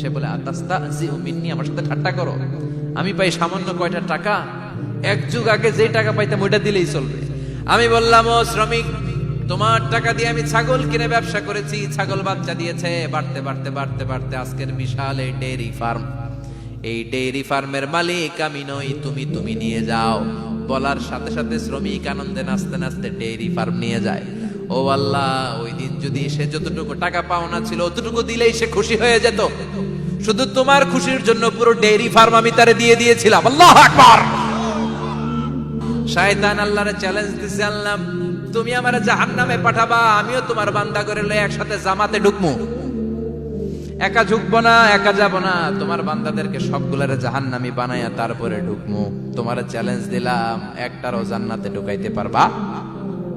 সে বলে আতাস্তা জি মিন্নি, আমার সাথে ঠাট্টা করো। আমি পাই সামান্য কয়টা টাকা, এক যুগ আগে যে টাকা পাইতাম ওইটা দিলেই চলবে। আমি বললাম, ও শ্রমিক, তোমার টাকা দিয়ে আমি ছাগল কিনে ব্যবসা করেছি, ছাগল বাচ্চা দিয়েছে। বাড়তে বাড়তে বাড়তে বাড়তে আজকের বিশাল এই ডেইরি ফার্ম। এই ডেইরি ফার্মের মালিক আমি নই, তুমি তুমি নিয়ে যাও। বলার সাথে সাথে শ্রমিক আনন্দে নাচতে নাচতে ডেইরি ফার্ম নিয়ে যায়। ও আল্লাহ, ওই দিন যদি সে যতটুকু টাকা পাওনা ছিল, অতটুকু দিলেই সে খুশি হয়ে যেত। শুধু তোমার খুশির জন্য পুরো ডেইরি ফার্ম আমি তারে দিয়ে দিয়েছিলাম। আল্লাহ আকবার! শয়তান আল্লাহরে চ্যালেঞ্জ দিছে, আল্লাহ, তুমি আমার জাহান্নামে পাঠাবা, আমিও তোমার বান্দা করে লয়ে একসাথে জামাতে ঢুকমু। একা ঝুঁকবো না, একা যাব না, তোমার বান্দাদেরকে সবগুলারে জাহান্নামি বানাইয়া তারপরে ঢুকমু। তোমার চ্যালেঞ্জ দিলাম, একটারও জান্নাতে ঢুকাইতে পারবা?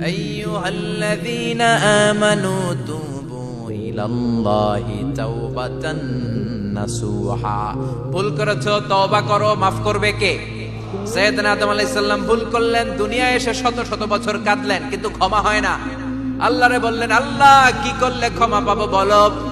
আইয়ুহাল্লাযীনা আমানু তুবু ইলাল্লাহি তাওবাতান নাসুহা ভুল করেছ, তওবা করো, মাফ করবে কে? সৈয়দনা আদম আলাইহিস সালাম ভুল করলেন, দুনিয়ায় এসে শত শত বছর কাঁদলেন, কিন্তু ক্ষমা হয় না। আল্লাহরে বললেন, আল্লাহ, কি করলে ক্ষমা পাবো বলো?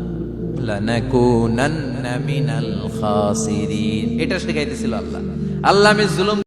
লানাকুনান্না মিনাল খাসিরিন। এটা শিখাইতেছিল আল্লাহ। আল্লাহ আমি জুলুম